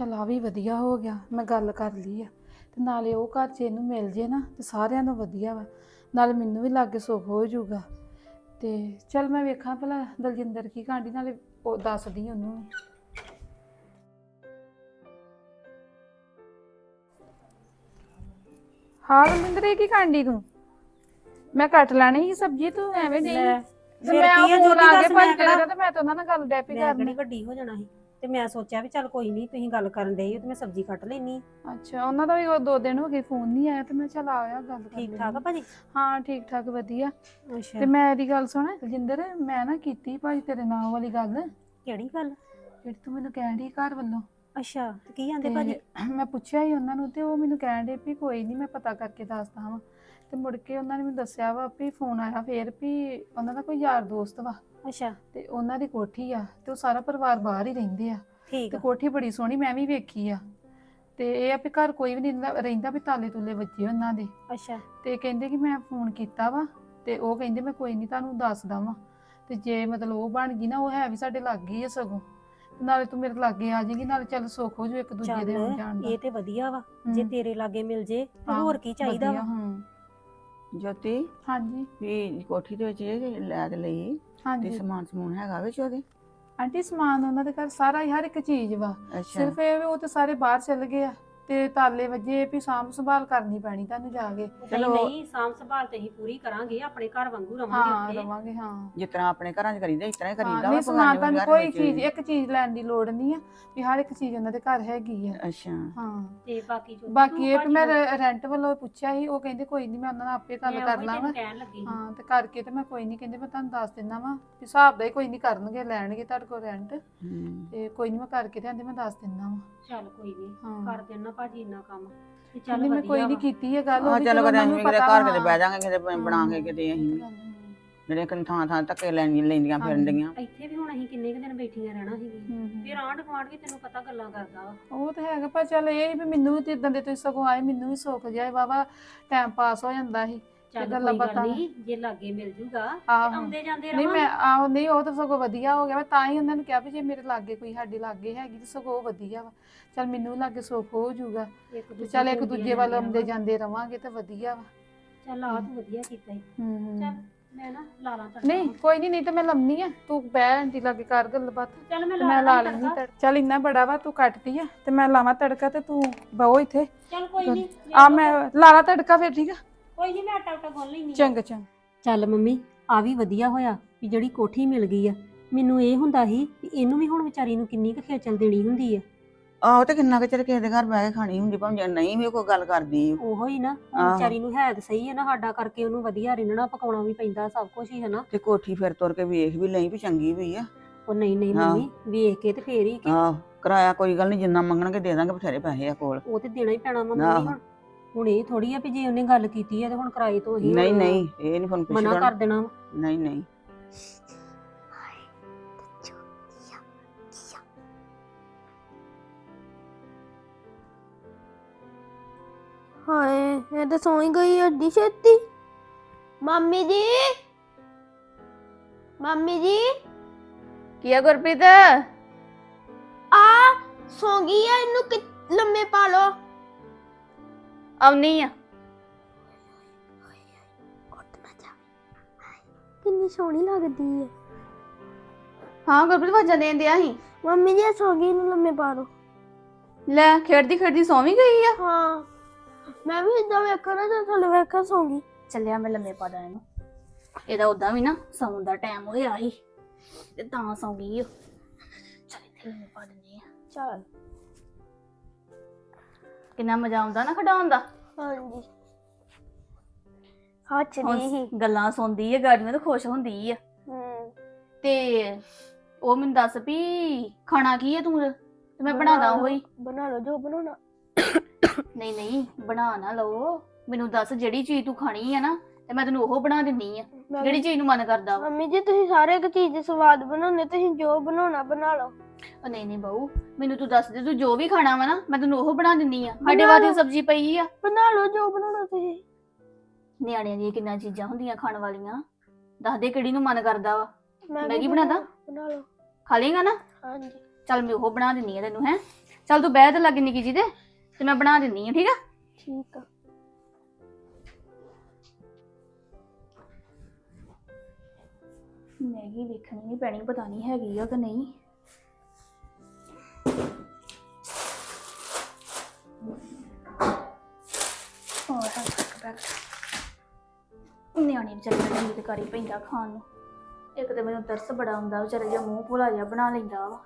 ਚਲ ਆ ਵੀ ਵਧੀਆ ਹੋ ਗਿਆ ਮੈਂ ਗੱਲ ਕਰ ਲਈ ਆ। ਤੇ ਨਾਲੇ ਉਹ ਘਰ 'ਚ ਇਹਨੂੰ ਮਿਲ ਜੇ ਨਾ ਤੇ ਸਾਰਿਆਂ ਨੂੰ ਵਧੀਆ ਵਾ। ਨਾਲੇ ਮੈਨੂੰ ਵੀ ਲਾਗੇ ਸੁੱਖ ਹੋ ਜਾਊਗਾ। ਤੇ ਚਲ ਮੈਂ ਵੇਖਾਂ ਭਲਾ ਦਲਜਿੰਦਰ ਕੀ ਕਾਂਡੀ ਨਾਲੇ ਉਹ ਦੱਸਦੀ ਉਹਨੂੰ। ਵੀ। ਹਾਂ ਦਲਜਿੰਦਰ ਇਹ ਕੀ ਕਾਂਡੀ ਤੂੰ? ਮੈਂ ਕੱਟ ਲੈਣੀ ਸੀ ਸਬਜ਼ੀ ਤੂੰ ਐਵੇਂ ਨਹੀਂ ਲੈ, ਤੇ ਫਿਰ ਮੈਂ ਕੀ ਆ, ਫੋਨ ਜੋਤੀ ਆ ਕੇ ਦੱਸ ਮੈਂ ਕਿਹੜਾ- ਤੇ ਮੈਂ ਤਾਂ ਉਹਨਾਂ ਨਾਲ ਗੱਲ ਡੈਪੀ ਮੈਂ ਕਿਹੜੀ ਕਰਨੀ ਵੱਡੀ ਹੋ ਜਾਣਾ ਸੀ? ਤੇ ਮੈਂ ਸੋਚਿਆ ਵੀ ਚੱਲ ਕੋਈ ਨਹੀਂ ਤੁਸੀਂ ਗੱਲ ਕਰਨ ਹੋ ਤੇ ਮੈਂ ਸਬਜ਼ੀ ਕੱਟ ਲੈਣੀ ਅੱਛਾ ਉਹਨਾਂ ਦਾ ਵੀ ਉਹ ਦੋ ਦਿਨ ਹੋ ਗਏ ਫੋਨ ਨਹੀਂ ਆਇਆ ਤੇ ਮੈਂ ਚਲ ਆਇਆ ਗੱਲ ਕਰ ਠੀਕ ਠਾਕ ਲੈਂਦੀ। ਆ ਭਾਜੀ? ਹਾਂ ਠੀਕ ਠਾਕ ਵਧੀਆ। ਅੱਛਾ। ਤੇ ਮੈਂ ਇਹਦੀ ਗੱਲ ਸੁਣ ਰਜਿੰਦਰ ਮੈਂ ਨਾ ਕੀਤੀ ਭਾਜੀ ਤੇਰੇ ਨਾਲ ਵਾਲੀ ਗੱਲ। ਕਿਹੜੀ ਗੱਲ? ਜਿਹੜੀ ਤੂੰ ਮੈਨੂੰ ਕਹਿਣ ਡਈ ਘਰ ਵੱਲੋਂ। ਅੱਛਾ ਤੇ ਕੀ ਆਂਦੇ ਤੇ ਭਾਜੀ ਮੈਂ ਪੁੱਛਿਆ ਹੀ ਉਹਨਾਂ ਨੂੰ ਤੇ ਉਹ ਮੈਨੂੰ ਕਹਿਣ ਡੇ ਵੀ ਕੋਈ ਨਹੀਂ ਮੈਂ ਪਤਾ ਕਰਕੇ ਦੱਸਦਾ ਹਾਂ ਤੇ ਮੁੜ ਕੇ ਉਹਨਾਂ ਨੇ ਮੈਨੂੰ ਦੱਸਿਆ ਵਾ ਵੀ ਫੋਨ ਆਇਆ ਫੇਰ ਵੀ ਉਹਨਾਂ ਦਾ ਕੋਈ ਯਾਰ ਦੋਸਤ ਵਾ। ਅੱਛਾ। ਤੇ ਉਹਨਾਂ ਦੀ ਕੋਠੀ ਆ ਤੇ ਉਹ ਸਾਰਾ ਪਰਿਵਾਰ ਬਾਹਰ ਹੀ ਰਹਿੰਦੇ ਆ। ਠੀਕ ਤੇ ਆ। ਕੋਠੀ ਬੜੀ ਸੋਹਣੀ ਮੈਂ ਵੀ ਵੇਖੀ ਆ। ਤੇ ਇਹ ਆ ਵੀ ਘਰ ਕੋਈ ਵੀ ਨਹੀਂ ਰਹਿੰਦਾ- ਰਹਿੰਦਾ ਵੀ ਤਾਲੇ ਤੁਲੇ ਵੱਜੇ ਉਹਨਾਂ ਦੇ। ਅੱਛਾ। ਤੇ ਕਹਿੰਦੇ ਕਿ ਮੈਂ ਫੋਨ ਕੀਤਾ ਵਾ ਤੇ ਉਹ ਕਹਿੰਦੇ ਮੈਂ ਕੋਈ ਨਹੀਂ ਤੁਹਾਨੂੰ ਦੱਸਦਾ ਵਾਂ ਤੇ ਜੇ ਮਤਲਬ ਉਹ ਬਣ ਗਈ ਨਾ ਉਹ ਹੈ ਵੀ ਸਾਡੇ ਲਾਗੇ ਹੀ ਆ ਸਗੋਂ। ਤੇ ਨਾਲੇ ਤੂੰ ਮੇਰੇ ਲਾਗੇ ਆ ਜਾਏਗੀ ਨਾਲੇ ਚੱਲ ਸੁੱਖ ਹੋ ਜੂ ਇੱਕ ਦੂਜੇ ਦੇ ਆਉਣ ਜਾਣ ਦਾ। ਇਹ ਤੇ ਵਧੀਆ ਵਾ। ਹਮ, ਜੇ ਤੇਰੇ ਲਾਗੇ ਮਿਲ ਜੇ ਤੇ ਹੋਰ ਕੀ ਚਾਹੀਦਾ ਵਧੀਆ, ਵਾ? ਹਾਂ। ਜੋਤੀ? ਹਾਂਜੀ। ਵੀ ਕੋਠੀ ਦੇ ਵਿੱਚ ਇਹ ਲੈ ਤੇ ਲਈ ਤੇ ਹਾਂਜੀ ਸਮਾਨ ਸਮੂਨ ਹੈਗਾ ਵਿੱਚ ਉਹਦੇ ਆਂਟੀ ਸਮਾਨ ਉਹਨਾਂ ਦੇ ਘਰ ਸਾਰਾ ਹੀ ਹਰ ਇੱਕ ਚੀਜ਼ ਵਾ। ਅੱਛਾ। ਸਿਰਫ ਇਹ ਵੀ ਉਹ ਤੇ ਸਾਰੇ ਬਾਹਰ ਚੱਲ ਗਏ ਆ। ਤੇ ਤਾਲੇ ਵੱਜੇ ਵੀ ਸਾਂਭ ਸੰਭਾਲ ਕਰਨੀ ਪੈਣੀ ਤੁਹਾਨੂੰ ਜਾ ਕੇ। ਨਹੀਂ ਚਲੋ। ਨਹੀਂ ਸਾਂਭ ਸੰਭਾਲ ਤੇ ਅਸੀਂ ਪੂਰੀ ਕਰਾਂਗੇ ਆਪਣੇ ਘਰ ਵਾਂਗੂ ਹਾਂ ਰਵਾਂਗੇ ਉੱਥੇ। ਰਵਾਂਗੇ ਹਾਂ। ਜਿਸ ਤਰ੍ਹਾਂ ਆਪਣੇ ਘਰਾਂ 'ਚ ਕਰੀਦਾ ਇਸ ਤਰ੍ਹਾਂ ਹੀ ਹਾਂ, ਕਰੀਦਾ ਨਹੀਂ ਵਾ ਸਮਾਨ ਤੁਹਾਨੂੰ ਕੋਈ। ਚੀਜ਼ ਇੱਕ ਚੀਜ਼ ਲੈਣ ਦੀ ਲੋੜ ਨਹੀਂ ਆ ਵੀ ਹਰ ਇੱਕ ਚੀਜ਼ ਉਹਨਾਂ ਦੇ ਘਰ ਹੈਗੀ ਆ। ਅੱਛਾ। ਹਾਂ। ਤੇ ਬਾਕੀ ਜੋ ਬਾਕੀ ਇਹ ਵੀ ਮੈਂ ਰੈਂਟ ਵੱਲੋਂ ਪੁੱਛਿਆ ਸੀ ਉਹ ਕਹਿੰਦੇ ਕੋਈ ਨਹੀਂ ਮੈਂ ਉਹਨਾਂ ਨਾਲ ਆਪੇ ਗੱਲ ਕਰ ਲਾਂਗਾ। ਕਹਿਣ ਲੱਗੀ ਸੀ। ਹਾਂ ਤੇ ਕਰਕੇ ਤੇ ਮੈਂ ਕੋਈ ਨਹੀਂ ਕਹਿੰਦੇ ਮੈਂ ਤੁਹਾਨੂੰ ਦੱਸ ਦਿੰਦਾ ਵਾਂ ਵੀ ਹਿਸਾਬ ਦਾ ਹੀ ਕੋਈ ਨਹੀਂ ਕਰਨਗੇ ਲੈਣਗੇ ਤੁਹਾਡੇ ਕੋਲ ਰੈਂਟ ਹੂੰ। ਤੇ ਕੋਈ ਨਹੀਂ ਮੈਂ ਕਰਕੇ ਤੇ ਆਂਦੇ ਮੈਂ ਦੱਸ ਦਿੰਦਾ ਵਾਂ। ਚੱਲ ਕੋਈ ਨਹੀਂ ਹਾਂ। ਕਰ ਦੇਣਾ ਭਾਜੀ ਇੰਨਾ ਕੰਮ ਤੇ ਚੱਲ ਕਹਿੰਦੀ ਮੈਂ ਕੋਈ ਨਹੀਂ। ਕੀਤੀ ਇਹ ਗੱਲ ਹਾਂ ਚਲੋ ਕਦੇ ਅਸੀਂ ਕਿਤੇ ਘਰ ਕਿਤੇ। ਬਹਿ ਜਾਾਂਗੇ ਕਿਤੇ ਹਾਂ। ਬਣਾ ਕੇ ਕਿਤੇ ਅਸੀਂ ਵੀ। ਹਾਂ। ਜਿਹੜੇ ਕਿ ਥਾਂ ਥਾਂ ਧੱਕੇ ਲੈਣੀਆਂ ਲੈਂਦੀਆਂ। ਫਿਰਨ ਡੀਆਂ ਇੱਥੇ ਵੀ ਹੁਣ ਅਸੀਂ ਕਿੰਨੇ ਕੁ ਦਿਨ ਬੈਠੀਆਂ ਰਹਿਣਾ ਸੀ ਹੂੰ, ਹੂੰ। ਫਿਰ ਆਂਢ ਗੁਆਂਢ ਵੀ ਤੈਨੂੰ ਪਤਾ ਗੱਲਾਂ ਕਰਦਾ ਵਾ ਉਹ ਤਾਂ ਹੈਗਾ ਪਰ ਚੱਲ ਇਹ ਵੀ ਮੈਨੂੰ ਵੀ ਜਿੱਦਾਂ ਦੇ ਤੁਸੀਂ ਸਗੋਂ ਆਏ ਮੈਨੂੰ ਵੀ ਸੁੱਖ ਜਾਏ ਵਾਵਾ ਟਾਈਮ ਪਾਸ ਹੋ ਜਾਂਦਾ ਸੀ ਚੱਲ ਕੋਈ ਗੱਲ ਬਾਤਾਂ ਨਹੀਂ ਜੇ ਲਾਗੇ ਮਿਲ ਜੂਗਾ ਤੇ ਆਹੋ। ਆਉਂਦੇ ਜਾਂਦੇ ਨਹੀਂ ਰਵਾਂਗੇ। ਮੈਂ ਆਹੋ ਨਹੀਂ ਉਹ ਤਾਂ ਸਗੋਂ ਵਧੀਆ ਹੋ ਗਿਆ ਮੈਂ ਤਾਂ ਹੀ ਉਹਨਾਂ ਨੂੰ ਕਿਹਾ ਵੀ ਜੇ ਮੇਰੇ ਲਾਗੇ ਕੋਈ ਸਾਡੇ ਲਾਗੇ ਹੈਗੀ ਤਾਂ ਸਗੋਂ ਉਹ ਵਧੀਆ ਵਾ। ਚੱਲ ਮੈਨੂੰ ਵੀ ਲਾਗੇ ਸੁੱਖ ਹੋ ਜਾਊਗਾ ਇੱਕ ਤੇ ਦੂਜੇ ਚੱਲ ਇੱਕ ਕੋਲ ਦੂਜੇ ਵੱਲ ਜਾਂਦੇ ਆਉਂਦੇ ਜਾਂਦੇ ਰਵਾਂਗੇ ਤਾਂ ਵਧੀਆ ਵਾ। ਚੱਲ ਆ ਤੂੰ ਵਧੀਆ ਕੀਤਾ ਈ। ਹੂੰ ਹੂੰ। ਚੱਲ ਮੈਂ ਨਾ ਲਾ ਲਾਂ ਤੜਕਾ ਨਹੀਂ ਕੋਈ ਨਹੀਂ ਨਹੀਂ ਤਾਂ ਮੈਂ ਲੰਮੀ ਆ ਤੂੰ ਬਹਿ ਆਂਟੀ ਲਾਗੇ ਕਰ ਗੱਲਬਾਤ। ਚੱਲ ਮੈਂ ਤੇ ਲਾ ਮੈਂ ਲਾ ਲਾਂ ਲੈਂਦੀ ਤੜਕਾ। ਤੜਕਾ। ਚੱਲ ਇੰਨਾ ਬੜਾ ਵਾ ਤੂੰ ਕੱਟਦੀ ਆ ਤੇ ਮੈਂ ਲਾਵਾਂ ਤੜਕਾ ਤੇ ਤੂੰ ਬਹੁ ਇੱਥੇ। ਚੱਲ ਕੋਈ ਨਹੀਂ ਆ ਮੈਂ ਲਾ ਲਾ ਤੜਕਾ ਫਿਰ ਠੀਕ ਆ? ਕੋਈ ਨਹੀਂ ਮੈਂ ਆਟਾ ਉਟਾ ਗੁੰਨ ਲੈਣੀ ਚੰਗਾ ਚੰਗਾ। ਚੱਲ ਮੰਮੀ ਆ ਵੀ ਵਧੀਆ ਹੋਇਆ ਵੀ ਜਿਹੜੀ ਕੋਠੀ ਮਿਲ ਗਈ ਆ। ਮੈਨੂੰ ਇਹ ਹੁੰਦਾ ਸੀ ਕਿ ਇਹਨੂੰ ਵੀ ਹੁਣ ਵਿਚਾਰੀ ਨੂੰ ਕਿੰਨੀ ਕੁ ਖੇਚਲ ਦੇਣੀ ਹੁੰਦੀ ਆ। ਆਹੋ ਤੇ ਕਿੰਨਾ ਕੁ ਚਿਰ ਕਿਸੇ ਦੇ ਘਰ ਬਹਿ ਕੇ ਖਾਣੀ ਹੁੰਦੀ ਭਾਵੇਂ ਜੇ ਨਹੀਂ ਵੀ ਕੋਈ ਗੱਲ ਕਰਦੀ। ਉਹੋ ਹੀ ਨਾ ਆਹੋ। ਵਿਚਾਰੀ ਨੂੰ ਹੈ ਤਾਂ ਸਹੀ ਹੈ ਨਾ ਸਾਡਾ ਕਰਕੇ ਉਹਨੂੰ ਵਧੀਆ ਰਿੰਨਣਾ ਪਕਾਉਣਾ ਵੀ ਪੈਂਦਾ ਸਭ ਕੁਝ ਹੀ ਹੈ ਨਾ ਤੇ ਕੋਠੀ ਫਿਰ ਤੁਰ ਕੇ ਵੇਖ ਵੀ ਲਈ ਵੀ ਚੰਗੀ ਵੀ ਆ। ਉਹ ਨਹੀਂ ਨਹੀਂ। ਮੰਮੀ ਵੇਖ ਕੇ ਤੇ ਫੇਰ ਹੀ ਕਿ ਆਹ ਕਿਰਾਇਆ ਕੋਈ ਗੱਲ ਨਹੀਂ ਜਿੰਨਾ ਮੰਗਣਗੇ ਦੇ ਦਾਂਗੇ ਬਥੇਰੇ ਪੈਸੇ ਆ ਕੋਲ। ਉਹ ਤੇ ਦੇਣਾ ਹੀ ਪੈਣਾ ਵਾ ਆਹੋ। ਮੰਮੀ ਹੁਣ। ਹੁਣ ਇਹ ਥੋੜੀ ਆ ਵੀ ਜੇ ਉਹਨੇ ਗੱਲ ਕੀਤੀ ਆ ਤੇ ਹੁਣ ਕਿਰਾਏ ਤੋਂ ਹੀ ਨਹੀਂ ਨਹੀਂ ਇਹ ਨਹੀਂ ਫੋਨ ਮਨਾ ਪੁੱਛਣਾ ਕਰ ਦੇਣਾ। ਨਹੀਂ ਨਹੀਂ। ਹਾਏ ਇਹ ਤਾਂ ਸੌਂ ਹੀ ਗਈ ਅੱਡੀ ਛੇਤੀ। ਮੰਮੀ ਜੀ? ਮੰਮੀ ਜੀ? ਕੀ ਆ ਗੁਰਪ੍ਰੀਤ? ਆ ਸੌਂ ਗਈ ਆ ਇਹਨੂੰ ਕਿ ਲੰਮੇ ਪਾ ਲੋ ਆਉਣੀ ਆ। ਉੱਠ ਨਾ ਜਾਵੇ ਕਿੰਨੀ ਸੋਹਣੀ ਲੱਗਦੀ ਹੈ ਹਾਂ ਗੁਰਪ੍ਰੀਤ ਵਾਜਾਂ ਦੇਣ ਦਿਆ ਸੀ। ਮੰਮੀ ਜੀ ਸੌਂ ਗਈ ਇਹਨੂੰ ਲੰਮੇ ਪਾ ਲੋ ਲੈ ਖੇਡਦੀ ਖੇਡਦੀ ਸੌਂ ਵੀ ਗਈ ਆ। ਹਾਂ ਮੈਂ ਵੀ ਇਦਾਂ ਵੇਖਾਂ ਨਾ ਤਾਂ ਥੱਲੇ ਵੇਖਾਂ ਸੌਂ ਗਈ। ਚੱਲਿਆ ਮੈਂ ਲੰਮੇ ਪਾ ਦਾਂ ਇਹਨੂੰ। ਇਹਦਾ ਉਦਾਂ ਵੀ ਨਾ ਸੌਣ ਦਾ ਟਾਈਮ ਹੋਇਆ ਸੀ ਤੇ ਤਾਂ ਸੌਂ ਗਈ ਉਹ ਚੱਲ ਇੱਥੇ ਲੰਮੇ ਪਾ ਦਿੰਦੀ ਆ। ਚਲ। ਕਿੰਨਾ ਮਜ਼ਾ ਆਉਂਦਾ ਨਾ ਖਡਾਉਣ ਦਾ। ਹਾਂਜੀ। ਹੱਥ ਹੁਣ ਹੀ ਗੱਲਾਂ ਸੁਣਦੀ ਆ ਗਾੜੀਆਂ ਤਾਂ ਖੁਸ਼ ਹੁੰਦੀ ਆ। ਹੂੰ। ਤੇ ਉਹ ਮੈਨੂੰ ਦੱਸ ਵੀ ਖਾਣਾ ਕੀ ਆ ਤੂੰ? ਤੇ ਮੈਂ ਬਣਾ ਦਾਂ ਉਹੀ। ਬਣਾ ਲਓ ਜੋ ਬਣਾਉਣਾ। ਨਹੀਂ ਨਹੀਂ ਬਣਾ ਨਾ ਲਓ। ਮੈਨੂੰ ਦੱਸ ਜਿਹੜੀ ਚੀਜ਼ ਤੂੰ ਖਾਣੀ ਆ ਨਾ ਤੇ ਮੈਂ ਤੈਨੂੰ ਉਹ ਬਣਾ ਦਿੰਨੀ ਆ ਮੈਂ ਜਿਹੜੀ ਚੀਜ਼ ਨੂੰ ਮਨ ਕਰਦਾ ਵਾ। ਮੰਮੀ ਜੀ ਤੁਸੀਂ ਸਾਰੇ ਇੱਕ ਚੀਜ਼ ਦੇ ਸਵਾਦ ਬਣਾਉਂਦੇ ਤੁਸੀਂ ਜੋ ਬਣਾਉਣਾ ਬਣਾ ਲਓ। ਉਹ ਨਹੀਂ ਨਹੀਂ ਬਾਊ ਮੈਨੂੰ ਤੂੰ ਦੱਸ ਦੇ ਤੂੰ ਜੋ ਵੀ ਖਾਣਾ ਵਾ ਨਾ ਮੈਂ ਤੈਨੂੰ ਉਹ ਬਣਾ ਦਿੰਨੀ ਆ। ਸਾਡੇ ਬਣਾ ਵਾਸਤੇ ਲਓ। ਸਬਜ਼ੀ ਪਈ ਆ। ਬਣਾ ਲਓ ਜੋ ਬਣਾਉਣਾ ਤੁਸੀਂ। ਨਿਆਣਿਆਂ ਦੀਆਂ ਕਿੰਨਾ ਚੀਜ਼ਾਂ ਹੁੰਦੀਆਂ ਖਾਣ ਵਾਲੀਆਂ। ਦੱਸ ਦੇ ਕਿਹੜੀ ਨੂੰ ਮਨ ਕਰਦਾ ਵਾ। ਮੈਗੀ ਮੈਗੀ ਬਣਾ ਦਾਂ? ਬਣਾ ਲਓ। ਖਾ ਲੇਗਾ ਨਾ? ਹਾਂਜੀ। ਚੱਲ ਮੈਂ ਉਹ ਬਣਾ ਦਿੰਨੀ ਆ ਤੈਨੂੰ ਹੈ। ਚੱਲ ਤੂੰ ਬਹਿ ਤੇ ਲੱਗ ਨਿੱਕੀ ਜੀ ਦੇ ਤੇ ਮੈਂ ਬਣਾ ਦਿੰਨੀ ਆ ਠੀਕ ਆ? ਠੀਕ ਆ। ਮੈਗੀ ਵੇਖਣੀ ਨਹੀਂ ਪੈਣੀ ਪਤਾ ਨਹੀਂ ਹੈਗੀ ਆ ਕਿ ਨਹੀਂ। ਹੋਰ ਤਾਂ ਬੈਕ ਨਿਆਣੇ ਵਿਚਾਰੇ ਦਾ ਜੀ ਤੇ ਕਰੀ ਪੈਂਦਾ ਖਾਣ ਨੂੰ। ਇੱਕ ਤੇ ਮੈਨੂੰ ਤਰਸ ਬੜਾ ਆਉਂਦਾ, ਵਿਚਾਰਾ ਜਿਹਾ ਮੂੰਹ ਭੋਲਾ ਜਿਹਾ ਬਣਾ ਲੈਂਦਾ। ਵਾ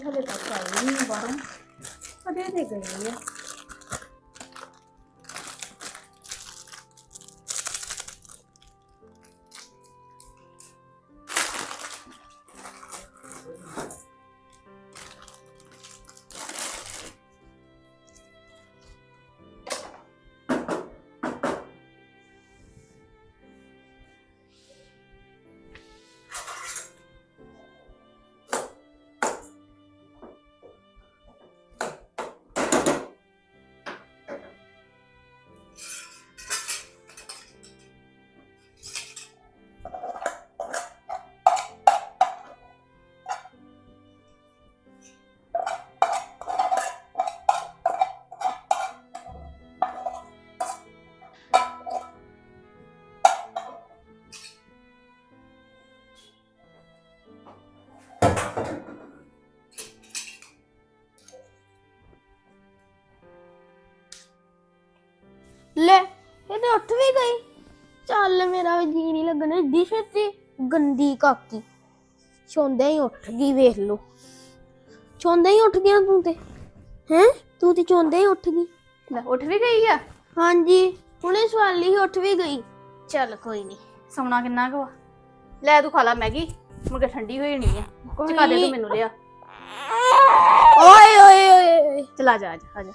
ਇਹ ਵੀ ਹਲੇ ਤੱਕ ਆਈ ਨਹੀਂ ਬਾਹਰੋਂ ਕਦੇ ਦੇ ਗਏ ਆ ਤੇ ਉੱਠ ਵੀ ਗਈ। ਚੱਲ ਮੇਰਾ ਵੀ ਜੀ ਨਹੀਂ ਲੱਗਣਾ ਏਡੀ ਛੇਤੀ। ਗੰਦੀ ਕਾਕੀ। ਚੌਂਦੇ ਹੀ ਉੱਠ ਗਈ ਵੇਖ ਲੋ ਚੌਂਦੇ ਹੀ ਉੱਠ ਗਿਆ ਤੂੰ ਤੇ। ਹੈ? ਤੂੰ ਤੇ ਚੌਂਦੇ ਹੀ ਉੱਠ ਗਈ। ਲੈ ਉੱਠ ਵੀ ਗਈ ਆ? ਹਾਂਜੀ ਹੁਣੇ ਸਵਾਲੀ ਹੀ ਉੱਠ ਵੀ ਗਈ। ਚੱਲ ਕੋਈ ਨਹੀਂ ਸੌਣਾ ਕਿੰਨਾ ਕੁ ਵਾ? ਲੈ ਤੂੰ ਖਾ ਲਾ ਮੈਗੀ ਮੁੜ ਕੇ ਠੰਡੀ ਹੋਈ ਨਹੀਂ ਆ। ਚਕਾ ਦੇ ਤੂੰ ਮੈਨੂੰ ਲਿਆ। ਓਏ ਓਏ ਓਏ ਚਲਾ ਜਾ ਆ ਜਾ ਆ ਜਾ।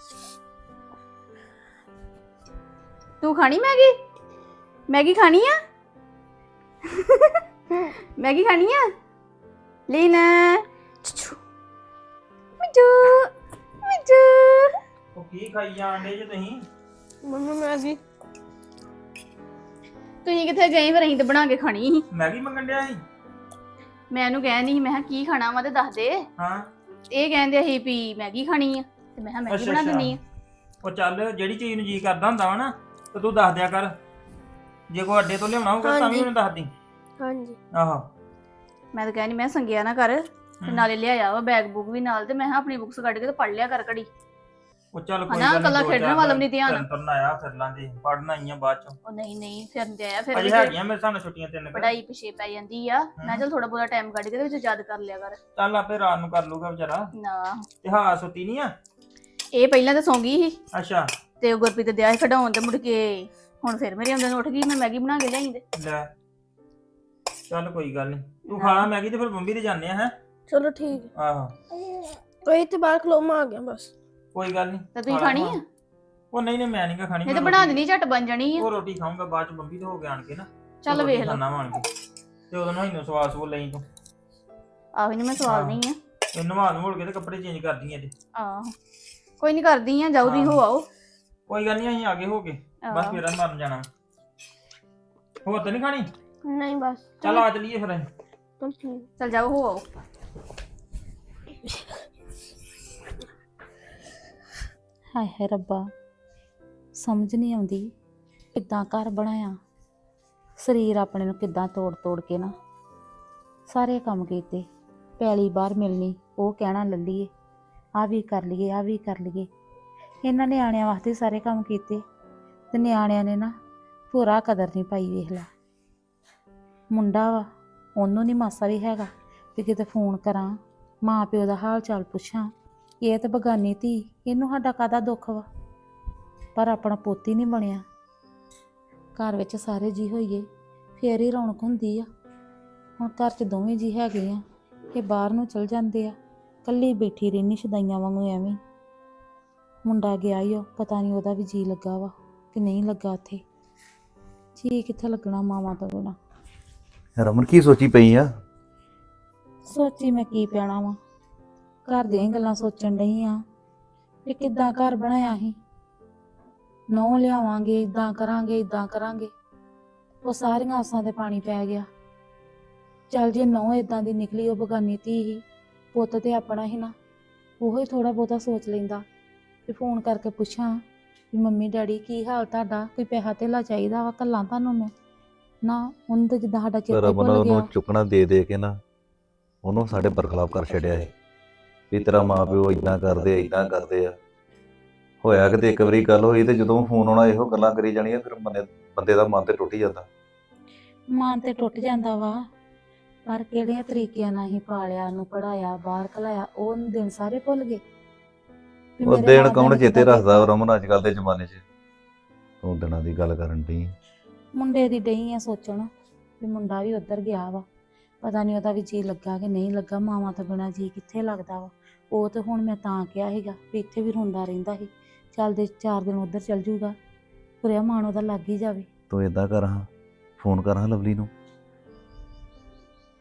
ਤੂੰ ਖਾਣੀ ਮੈਗੀ? ਮੈਗੀ ਖਾਣੀ ਆ? ਮੈਗੀ ਖਾਣੀ ਆ? ਲੀਨਾ ਮਿੱਟੂ ਮਿੱਟੂ। ਉਹ ਕੀ ਖਾਈ ਜਾਂਦੇ ਜੇ ਤੁਸੀਂ? ਮੰਮੀ ਮੈਂ ਜੀ ਤੁਸੀਂ ਕਿੱਥੇ ਗਏ ਫਿਰ? ਅਸੀਂ ਤੇ ਬਣਾ ਕੇ ਖਾਣੀ ਸੀ। ਮੈਗੀ ਮੰਗਣ ਡਿਆ ਸੀ? ਮੈਂ ਇਹਨੂੰ ਕਹਿ ਨਹੀਂ ਮੈਂ ਕਿਹਾ ਕੀ ਖਾਣਾ ਵਾ? ਤੇ ਦੱਸ ਦੇ। ਹਾਂ। ਇਹ ਕਹਿੰਦੇ ਸੀ ਵੀ ਮੈਗੀ ਖਾਣੀ ਆ। ਤੇ ਮੈਂ ਕਿਹਾ ਮੈਗੀ ਅੱਛਾ, ਬਣਾ ਅੱਛਾ। ਦਿੰਨੀ ਆ। ਉਹ ਚੱਲ ਜਿਹੜੀ ਚੀਜ਼ ਨੂੰ ਜੀ ਕਰਦਾ ਹੁੰਦਾ ਵਾ ਨਾ ਤੇ ਤੂੰ ਦੱਸ ਦਿਆ ਕਰ। ਜੇ ਕੋਈ ਅੱਡੇ ਤੋਂ ਲਿਆਉਣਾ ਹੋਊਗਾ ਤਾਂ ਵੀ ਹਾਂਜੀ। ਮੈਨੂੰ ਦੱਸ ਦੀ। ਹਾਂਜੀ। ਆਹੋ। ਮੈਂ ਤਾਂ ਕਹਿੰਦੀ ਮੈਂ ਸੰਗਿਆ ਨਾ ਕਰ ਤੇ। ਨਾਲੇ ਲਿਆਇਆ ਵਾ ਬੈਗ ਬੁੱਕ ਵੀ ਨਾਲ ਤੇ ਮੈਂ ਕਿਹਾ ਆਪਣੀ ਬੁੱਕਸ ਕੱਢ ਕੇ ਤੇ ਪੜ ਲਿਆ ਕਰ ਘੜੀ। ਉਹ ਚੱਲ ਕੋਈ ਹਨਾ, ਗੱਲ ਨੀ, ਕੱਲਾ ਦੋ ਖੇਡਣ ਵੱਲ ਵੀ ਨੀ ਧਿਆਨ। ਤੁਰਨ ਆਇਆ ਫਿਰ ਲਾਂਦੇ ਪੜਨਾ ਆਈਆਂ ਬਾਅਦ ਚੋਂ। ਉਹ ਨਹੀਂ ਨਹੀਂ ਫਿਰ ਤੇ ਆਇਆ ਫਿਰ ਅਜੇ ਹੈਗੀਆਂ ਮੇਰੇ ਸਾਹਮਣੇ ਛੁੱਟੀਆਂ ਤਿੰਨ ਕੁ। ਪੜਾਈ ਪਿਛੇ ਪੈ ਜਾਂਦੀ ਆ। ਮੈਂ ਚਲ ਥੋੜਾ ਬਹੁਤਾ ਟਾਈਮ ਕੱਢ ਕੇ ਤੇ ਵਿੱਚ ਯਾਦ ਕਰ ਲਿਆ ਕਰ। ਚੱਲ ਆਪੇ ਰਾਤ ਨੂੰ ਕਰ ਲੂਗਾ ਵਿਚਾਰਾ। ਨਾ। ਤੇ ਹਾਂ ਸੁੱਤੀ ਨਹੀਂ ਆ? ਇਹ ਪਹਿਲਾਂ ਤਾਂ ਸੌਂ ਗਈ ਸੀ। ਅੱਛਾ। ਤੇ ਉਹ ਗੁਰਪ੍ਰੀਤ ਦਿਆ ਸੀ ਖਡਾਉਣ ਤੇ ਮੁੜ ਕੇ ਹੁਣ ਫਿਰ ਮੇਰੇ ਨੂੰ ਉੱਠ ਗਈ ਮੈਂ ਮੈਗੀ ਬਣਾ ਕੇ ਲਿਆਈ ਤੇ। ਲੈ ਚੱਲ ਕੋਈ ਗੱਲ ਨਹੀਂ ਤੂੰ ਖਾਣਾ ਮੈਗੀ ਤੇ ਫਿਰ ਬੰਬੀ ਤੇ ਜਾਂਦੇ ਆ ਹੈ? ਚਲੋ ਠੀਕ। ਆਹੋ। ਕੋਈ ਤੇ ਬਾਹਰ ਖਲੋ ਮੈਂ ਆ ਗਿਆ ਬਸ। ਕੋਈ ਗੱਲ ਨਹੀਂ ਤੇ ਤੁਸੀਂ ਖਾਣੀ ਆ? ਉਹ ਨਹੀਂ ਨਹੀਂ ਮੈਂ ਨਹੀਂ ਖਾਣੀ ਇਹ ਤਾਂ ਮੈਂ ਬਣਾ ਰੋਟੀ- ਦੇਣੀ ਝਟ ਬਣ ਜਾਣੀ ਆ। ਉਹ ਰੋਟੀ ਖਾਊਂਗਾ ਬਾਅਦ ਚ ਬੰਬੀ ਤੇ ਹੋ ਕੇ ਆਣ ਕੇ ਨਾ। ਚੱਲ ਵੇਖ ਲਓ। ਖਾਣਾ ਵਾਣ ਕੇ ਤੇ ਉਦੋਂ ਨੂੰ ਇਹਨੂੰ ਸਵਾਸ ਉਹ ਲਈ ਤੂੰ। ਆਹੋ ਨਹੀਂ ਮੈਂ ਸਵਾਲ ਹਾਂ। ਨਹੀਂ ਆ। ਇਹ ਨਵਾ ਨੂੰ ਕੇ ਤੇ ਕੱਪੜੇ ਚੇਂਜ ਕਰਦੀ ਐ ਤੇ ਆਹੋ। ਕੋਈ ਨਹੀਂ ਕਰਦੀ ਆ ਜਾਓ ਤੁਸੀਂ ਹੋ ਆਓ। ਕੋਈ ਗੱਲ ਨਹੀਂ ਅਸੀਂ ਆਗੇ ਹੋ ਕੇ। ਬਸ। ਫੇਰ ਮਰਨ ਜਾਣਾ। ਹੋਰ ਤਾਂ ਨਹੀਂ ਖਾਣੀ? ਨਹੀਂ ਬਸ। ਚੱਲ ਆ ਚਲੀਏ ਫਿਰ ਅਸੀਂ। ਚਲ ਠੀਕ। ਚੱਲ ਜਾਓ ਹੋ ਆਓ। ਹਾਏ ਹਾਏ ਰੱਬਾ ਸਮਝ ਨਹੀਂ ਆਉਂਦੀ ਕਿੱਦਾਂ ਘਰ ਬਣਾਇਆ। ਸਰੀਰ ਆਪਣੇ ਨੂੰ ਕਿੱਦਾਂ ਤੋੜ ਤੋੜ ਕੇ ਨਾ। ਸਾਰੇ ਕੰਮ ਕੀਤੇ। ਪੈਲੀ ਬਾਹਰ ਮਿਲਣੀ ਉਹ ਕਹਿਣਾ ਲੱਲੀਏ ਆ ਵੀ ਕਰ ਲਈਏ ਆ ਵੀ ਕਰ ਲਈਏ। ਇਹਨਾਂ ਨਿਆਣਿਆਂ ਵਾਸਤੇ ਸਾਰੇ ਕੰਮ ਕੀਤੇ ਤੇ ਨਿਆਣਿਆਂ ਨੇ ਨਾ ਪੂਰਾ ਕਦਰ ਨਹੀਂ ਪਾਈ, ਵੇਖ ਲੈ। ਮੁੰਡਾ ਵਾ, ਉਹਨੂੰ ਨਹੀਂ ਮਾਸਾ ਵੀ ਹੈਗਾ ਵੀ ਕਿਤੇ ਫੋਨ ਕਰਾਂ ਮਾਂ ਪਿਓ ਦਾ ਹਾਲ ਚਾਲ ਪੁੱਛਾਂ। ਇਹ ਤਾਂ ਬਗਾਨੀ ਧੀ, ਇਹਨੂੰ ਸਾਡਾ ਕਾਦਾ ਦੁੱਖ ਵਾ? ਪਰ ਆਪਣਾ ਪੋਤੀ ਨਹੀਂ ਬਣਿਆ। ਘਰ ਵਿੱਚ ਸਾਰੇ ਜੀ ਹੋਈਏ, ਫੇਰ ਹੀ ਰੌਣਕ ਹੁੰਦੀ ਆ। ਹੁਣ ਘਰ 'ਚ ਦੋਵੇਂ ਜੀ ਹੈਗੇ ਆ, ਇਹ ਬਾਹਰ ਨੂੰ ਚਲ ਜਾਂਦੇ ਆ। ਕੱਲੀ ਬੈਠੀ ਰਹਿਨੀ ਸ਼ਦਾਈਆਂ ਵਾਂਗੂ ਐਵੇਂ। ਮੁੰਡਾ ਗਿਆ ਈ ਉਹ ਪਤਾ ਨਹੀਂ ਉਹਦਾ ਵੀ ਜੀ ਲੱਗਾ ਵਾ ਕਿ ਨਹੀਂ ਲੱਗਾ ਉੱਥੇ। ਜੀ ਕਿੱਥੇ ਲੱਗਣਾ ਮਾਵਾਂ ਤੋਂ ਬਿਨਾ? ਰਮਨ ਕੀ ਸੋਚੀ ਪਈ ਆ? ਸੋਚੀ ਮੈਂ ਕੀ ਪੈਣਾ ਵਾ? ਘਰ ਦੀਆਂ ਹੀ ਗੱਲਾਂ ਸੋਚਣ ਡਈ ਆ ਵੀ ਕਿੱਦਾਂ ਘਰ ਬਣਾਇਆ ਸੀ। ਨੌ ਲਿਆਵਾਂਗੇ ਇਦਾਂ ਕਰਾਂਗੇ ਇਦਾਂ ਕਰਾਂਗੇ। ਉਹ ਸਾਰੀਆਂ ਆਸਾਂ ਤੇ ਪਾਣੀ ਪੈ ਗਿਆ। ਚੱਲ ਜੇ ਨੌ ਇਦਾਂ ਦੀ ਨਿਕਲੀ ਉਹ ਬਗਾਨੀ ਧੀ ਹੀ ਪੁੱਤ ਤੇ ਆਪਣਾ ਹੀ ਨਾ ਉਹ ਹੀ ਥੋੜਾ ਬਹੁਤਾ ਸੋਚ ਲੈਂਦਾ। ਵੀ ਫੋਨ ਕਰਕੇ ਪੁੱਛਾਂ ਵੀ ਮੰਮੀ ਡੈਡੀ ਕੀ ਹਾਲ ਤੁਹਾਡਾ? ਕੋਈ ਪੈਸਾ ਧੇਲਾ ਚਾਹੀਦਾ ਵਾ ਕੱਲਾਂ ਤੁਹਾਨੂੰ ਮੈਂ? ਨਾ ਉਹਨੂੰ ਤਾਂ ਜਿੱਦਾਂ ਸਾਡਾ ਚੇਤੇ ਰਮਨ ਭੁੱਲ ਗਿਆ। ਉਹਨੂੰ ਚੁੱਕਣਾ ਦੇ ਦੇ ਕੇ ਨਾ ਉਹਨੂੰ ਸਾਡੇ ਬਰਖਲਾਫ ਕਰ ਛੱਡਿਆ ਸੀ। ਵੀ ਤੇਰਾ ਮਾਪਿਓ ਇਦਾਂ ਕਰਦੇ ਇਦਾਂ ਕਰਦੇ ਆ। ਹੋਇਆ ਕਿਤੇ ਇੱਕ ਵਾਰੀ ਗੱਲ ਹੋਈ ਤੇ ਜਦੋਂ ਫੋਨ ਆਉਣਾ ਇਹੋ ਗੱਲਾਂ ਕਰੀ ਜਾਣੀਆਂ ਫਿਰ ਬੰਦੇ ਬੰਦੇ ਦਾ ਮਨ ਤੇ ਟੁੱਟ ਹੀ ਜਾਂਦਾ। ਮਨ ਤੇ ਟੁੱਟ ਜਾਂਦਾ ਵਾ। ਪਰ ਕਿਹੜੇ ਤਰੀਕਿਆਂ ਨਾਲ ਹੀ ਪਾਲਿਆ ਨੂੰ ਪੜਾਇਆ ਬਾਹਰ ਕਲਾਇਆ ਉਹ ਦਿਨ ਸਾਰੇ ਭੁੱਲ ਗਏ। ਵੀ ਉਹ ਮੇਰੇ ਦਿਨ ਕੌਣ ਚੇਤੇ ਕਿੱਦਾਂ ਰੱਖਦਾ ਵਾ। ਰਮਨ ਅੱਜ ਕੱਲ ਦੇ ਜ਼ਮਾਨੇ 'ਚ। ਤੂੰ ਦਿਨਾਂ ਦੀ ਗੱਲ ਕਰਨ ਦੀ ਮੁੰਡੇ ਦੀ ਡਈ ਆ ਸੋਚਣ ਵੀ ਮੁੰਡਾ ਵੀ ਉੱਧਰ ਗਿਆ ਵਾ। ਪਤਾ ਨਹੀਂ ਉਹਦਾ ਵੀ ਜੀ ਲੱਗਾ ਕਿ ਨਹੀਂ ਲੱਗਾ ਮਾਵਾਂ ਤੋਂ ਬਿਨਾ ਜੀ ਕਿੱਥੇ ਲੱਗਦਾ ਵਾ। ਉਹ ਤੇ ਹੁਣ ਮੈਂ ਤਾਂ ਕਿਹਾ ਸੀਗਾ ਵੀ ਇੱਥੇ ਵੀ ਰੋਂਦਾ ਰਹਿੰਦਾ ਸੀ। ਚੱਲਦੇ ਚਾਰ ਦਿਨ ਉੱਧਰ ਚੱਲ ਜੂਗਾ ਪੁਰਿਆ ਮਾਣ ਉਹਦਾ ਲੱਗ ਹੀ ਜਾਵੇ। ਤੂੰ ਇਦਾਂ ਕਰ ਹਾਂ ਫੋਨ ਕਰ ਹਾਂ ਲਵਲੀ ਨੂੰ।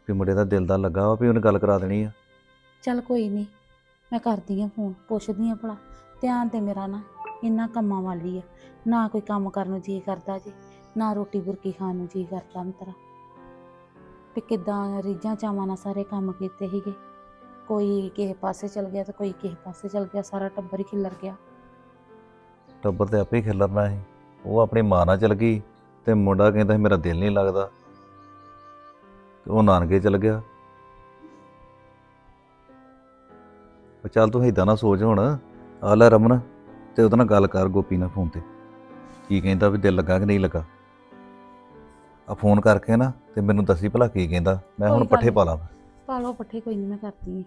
ਵੀ ਮੁੰਡੇ ਦਾ ਦਿਲ ਦਾ ਲੱਗਾ ਵਾ ਵੀ ਉਹਨੇ ਗੱਲ ਕਰਾ ਦੇਣੀ ਆ। ਚੱਲ ਕੋਈ ਨਹੀਂ ਮੈਂ ਕਰਦੀ ਆ ਫੋਨ, ਪੁੱਛਦੀ ਆ ਭਲਾ। ਧਿਆਨ ਤੇ ਮੇਰਾ ਨਾ ਇੰਨਾ ਕੰਮਾਂ ਵਾਲੀ ਆ। ਨਾ ਕੋਈ ਕੰਮ ਕਰਨ ਨੂੰ ਜੀ ਕਰਦਾ ਜੀ, ਨਾ ਰੋਟੀ ਬੁਰਕੀ ਖਾਣ ਨੂੰ ਜੀ ਕਰਦਾ ਅੰਤਰਾ ਵੀ ਕਿਦਾਂ ਰੀਝਾਂ ਚਾਵਾਂ ਨਾਲ ਸਾਰੇ ਕੰਮ ਕੀਤੇ ਸੀਗੇ। ਕੋਈ ਕਿਸੇ ਪਾਸੇ ਚਲ ਗਿਆ ਤੇ ਕੋਈ ਕਿਸੇ ਪਾਸੇ ਚਲ ਗਿਆ, ਸਾਰਾ ਟੱਬਰ ਹੀ ਖਿਲਰ ਗਿਆ। ਟੱਬਰ ਤੇ ਆਪੇ ਖਿਲਰਨਾ ਸੀ। ਉਹ ਆਪਣੀ ਮਾਂ ਨਾਲ ਚਲ ਗਈ ਤੇ ਮੁੰਡਾ ਕਹਿੰਦਾ ਸੀ, ਮੇਰਾ ਦਿਲ ਨਹੀਂ ਲੱਗਦਾ। ਤੇ ਉਹ ਨਾਨਕੇ ਚਲ ਗਿਆ। ਉਹ ਚੱਲ ਤੂੰ ਏਦਾਂ ਨਾ ਸੋਚ ਹੁਣ। ਆ ਲੈ ਰਮਨ ਤੇ ਉਹਦੇ ਨਾਲ ਗੱਲ ਕਰ ਗੋਪੀ ਨਾਲ ਫੋਨ ਤੇ। ਕੀ ਕਹਿੰਦਾ ਵੀ ਦਿਲ ਲੱਗਾ ਕਿ ਨਹੀਂ ਲੱਗਾ? ਆ ਫੋਨ ਕਰਕੇ ਨਾ ਤੇ ਮੈਨੂੰ ਦੱਸੀ ਭਲਾ ਕੀ ਕਹਿੰਦਾ। ਮੈਂ ਹੁਣ ਕੋਈ ਗੱਲ ਪੱਠੇ। ਪਾ ਲਾਂ। ਪਾ ਲਓ ਪੱਠੇ ਕੋਈ ਨਹੀਂ ਮੈਂ ਕਰਦੀ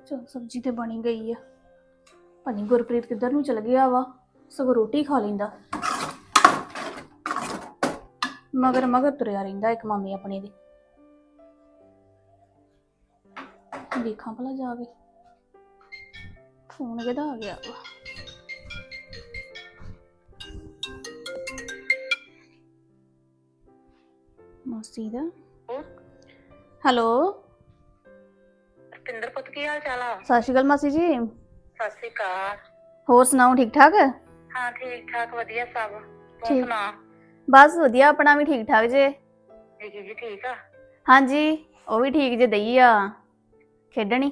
ਚਲ ਸਬਜ਼ੀ ਤੇ ਬਣੀ ਗਈ ਆ। ਭਾਨੀ ਗੁਰਪ੍ਰੀਤ ਕਿੱਧਰ ਨੂੰ ਚਲ ਗਿਆ ਵਾ? ਸਗੋਂ ਰੋਟੀ ਖਾ ਲੈਂਦਾ। ਮਗਰ ਮਗਰ ਤੁਰਿਆ ਰਹਿੰਦਾ ਇੱਕ ਮਾਮੀ ਆਪਣੀ ਦੀ। ਦੇਖਾਂ ਭਲਾ ਜਾਵੇ। ਫੋਨ ਕਿਹਦਾ ਆ ਗਿਆ ਵਾ? ਮਾਸੀ ਦਾ? ਹੈਲੋ? ਰਪਿੰਦਰ ਪੁੱਤ ਕੀ ਹਾਲ ਚਾਲ ਆ? ਸਤਿ ਸ਼੍ਰੀ ਅਕਾਲ ਮਾਸੀ ਜੀ। ਸਤਿ ਸ਼੍ਰੀ ਅਕਾਲ। ਹੋਰ ਸੁਣਾਓ ਠੀਕ ਠਾਕ? ਹਾਂ ਠੀਕ ਠਾਕ ਵਧੀਆ ਸਭ। ਤੂੰ ਠੀਕ। ਸੁਣਾ। ਬਸ ਵਧੀਆ ਆਪਣਾ ਵੀ ਠੀਕ ਠਾਕ ਜੇ। ਜੀ ਜੀ ਠੀਕ ਆ? ਹਾਂਜੀ ਉਹ ਵੀ ਠੀਕ ਜੇ ਦਈ ਆ। ਖੇਡਣੀ।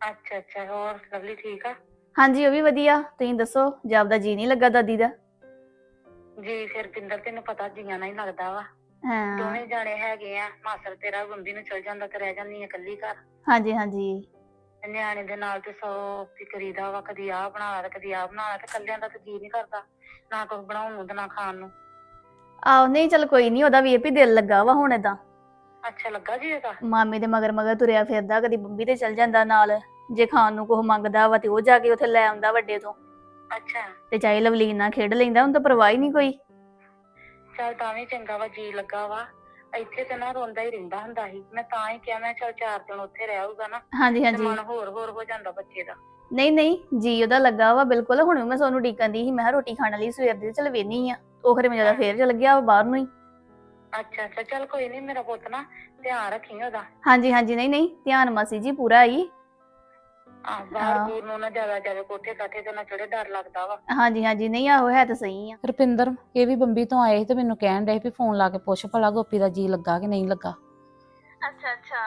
ਅੱਛਾ ਅੱਛਾ ਹੋਰ ਲਵਲੀ ਠੀਕ ਆ? ਹਾਂਜੀ ਉਹ ਵੀ ਵਧੀਆ। ਤੁਸੀਂ ਦੱਸੋ ਜਦ ਦਾ ਜੀ ਨਹੀਂ ਲੱਗਾ ਦਾਦੀ ਦਾ? ਜੀ ਫਿਰ ਪਿੰਦਰ ਤੈਨੂੰ ਪਤਾ ਜੀਆਂ ਨਾਲ ਹੀ ਲੱਗਦਾ ਵਾ। ਹਾਂ। ਦੋਵੇਂ ਜਾਣੇ ਹੈਗੇ ਆ। ਮਾਸਰ ਤੇਰਾ ਗੁੰਦੀ ਨੂੰ ਚਲ ਜਾਂਦਾ ਤੇ ਰਹਿ ਜਾਂਦੀ ਆ ਇਕੱਲੀ ਘਰ। ਹਾਂਜੀ ਹਾਂਜੀ। ਨਿਆਣੇ ਦੇ ਨਾਲ ਤੇ ਸੌ ਵੀ ਕਰੀਦਾ ਵਾ ਕਦੀ ਆਹ ਬਣਾ ਲਾ ਤੇ ਕਦੀ ਆਹ ਬਣਾ ਲਾ ਤੇ ਕੱਲਿਆਂ ਦਾ ਤੇ ਜੀ ਨਹੀਂ ਕਰਦਾ ਨਾ ਕੁਝ ਬਣਾਉਣ ਨੂੰ ਤੇ ਨਾ ਖਾਣ ਨੂੰ। ਆਹ ਨਹੀਂ ਚਲ ਕੋਈ ਨਹੀਂ ਉਹਦਾ ਵੀ ਇਹ ਵੀ ਦਿਲ ਲੱਗਾ ਵਾ ਹੁਣ ਏਦਾਂ। ਅੱਛਾ ਲੱਗਾ ਜੀ ਇਹਦਾ? ਮਾਮੇ ਦੇ ਮਗਰ ਮਗਰ ਤੁਰਿਆ ਫਿਰਦਾ ਕਦੀ ਬੰਬੀ ਤੇ ਚਲ ਜਾਂਦਾ ਨਾਲ। ਜੇ ਖਾਣ ਨੂੰ ਕੁਝ ਮੰਗਦਾ ਵਾ ਤੇ ਉਹ ਜਾ ਕੇ ਉੱਥੇ ਲੈ ਆਉਂਦਾ ਵੱਡੇ ਤੋਂ। ਅੱਛਾ। ਤੇ ਚਾਹੇ ਲਵਲੀਨ ਨਾਲ ਖੇਡ ਲੈਂਦਾ ਉਹਨੂੰ ਤਾਂ ਪਰਵਾਹ ਹੀ ਨਹੀਂ ਕੋਈ। ਚੱਲ ਤਾਂ ਵੀ ਚੰਗਾ ਵਾ ਜੀ ਲੱਗਾ ਵਾ। ਇੱਥੇ ਤੇ ਨਾ ਰੋਂਦਾ ਹੀ ਰਹਿੰਦਾ ਹੁੰਦਾ ਸੀ। ਮੈਂ ਤਾਂ ਹੀ ਕਿਹਾ ਮੈਂ ਚੱਲ ਚਾਰ ਦਿਨ ਉੱਥੇ ਰਹੂਗਾ ਨਾ ਹਾਂਜੀ ਤੇ ਹਾਂਜੀ ਮਨ ਹੋਰ ਹੋਰ ਹੋ ਜਾਂਦਾ ਬੱਚੇ ਦਾ। ਨਹੀਂ ਨਹੀਂ ਜੀ ਉਹਦਾ ਲੱਗਾ ਵਾ ਬਿਲਕੁਲ। ਹੁਣ ਵੀ ਮੈਂ ਸੋਨੂੰ ਡੀਕਨ ਦੀ ਸੀ ਮੈਂ ਕਿਹਾ ਰੋਟੀ ਖਾਣ ਵਾਲੀ ਸਵੇਰ ਦੀ ਚਲ ਵੇਨੀ ਆ। ਉਹ ਖਰੇ ਮੈਂ ਜ਼ਿਆਦਾ ਫੇਰ ਚਲ ਗਿਆ ਵਾ ਬਾਹਰ ਨੂੰ ਹੀ। ਅੱਛਾ ਅੱਛਾ ਚੱਲ ਕੋਈ ਨਹੀਂ ਮੇਰਾ ਪੁੱਤ ਨਾ ਧਿਆਨ ਰੱਖੀ ਉਹਦਾ। ਹਾਂਜੀ ਹਾਂਜੀ ਨਹੀਂ ਨਹੀਂ ਧਿਆਨ ਮਾਸੀ ਜੀ ਪੂਰਾ ਹੀ। ਆ ਬਾਹਰ ਹਾਂ। ਬੂਰ ਨੂੰ ਨਾ ਜ਼ਿਆਦਾ ਜਾਵੇ ਕੋਠੇ ਕਾਠੇ ਤੇ ਨਾ ਚੜੇ ਡਰ ਲੱਗਦਾ ਵਾ। ਹਾਂਜੀ ਹਾਂਜੀ ਨਹੀਂ ਆਹੋ ਹੈ ਤਾਂ ਸਹੀ ਆ। ਰੁਪਿੰਦਰ ਇਹ ਵੀ ਬੰਬੀ ਤੋਂ ਆਏ ਸੀ ਤੇ ਮੈਨੂੰ ਕਹਿਣ ਡਏ ਵੀ ਫੋਨ ਲਾ ਕੇ ਪੁੱਛ ਭਲਾ ਗੋਪੀ ਦਾ ਜੀ ਲੱਗਾ ਕਿ ਨਹੀਂ ਲੱਗਾ। ਅੱਛਾ ਅੱਛਾ